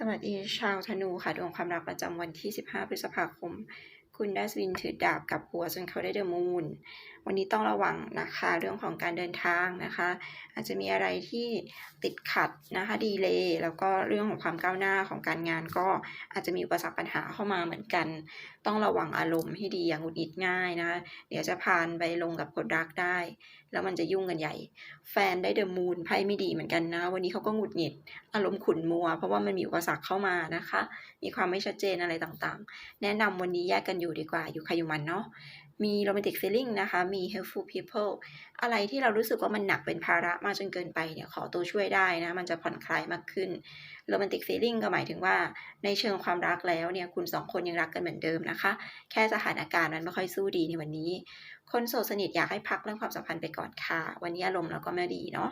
สวัสดีชาวธนูค่ะดวงความรักประจำวันที่ 15 พฤษภาคม คุณได้สวินถือดาบกับหัวจนเขาได้เดอะมูนวันนี้ต้องระวังนะคะเรื่องของการเดินทางนะคะ อาจจะมีอะไรที่ติดขัดนะคะดีเลยแล้วก็เรื่องของความก้าวหน้าของการงานก็อาจจะมีอุปสรรคปัญหาเข้ามาเหมือนกัน ต้องระวังอารมณ์ให้ดีอย่างหงุดหงิดง่ายนะคะเดี๋ยวจะพานไปลงกับคนรักได้ แล้วมันจะยุ่งกันใหญ่ แฟนได้เดอะมูนไพ่ไม่ดีเหมือนกันนะวันนี้เขาก็หงุดหงิดอารมณ์ขุ่นมัว เพราะว่ามันมีอุปสรรคเข้ามานะคะ มีความไม่ชัดเจนอะไรต่างๆ แนะนำวันนี้แยกกันอยูู่่ดีกว่า อยู่ใครอยู่มันเนาะมีโรแมนติกฟีลิ่งนะคะมี helpful people อะไรที่เรารู้สึกว่ามันหนักเป็นภาระมากจนเกินไปเนี่ยขอตัวช่วยได้นะ มันจะผ่อนคลายมากขึ้นโรแมนติกฟีลิ่งก็หมายถึงว่าในเชิงความรักแล้วเนี่ยคุณสองคนยังรักกันเหมือนเดิมนะคะ แค่สถานการณ์มันไม่ค่อยสู้ดีในวันนี้ คนโสดสนิทอยากให้พักเรื่องความสัมพันธ์ไปก่อนค่ะ วันนี้อารมณ์เราก็ไม่ดีเนาะ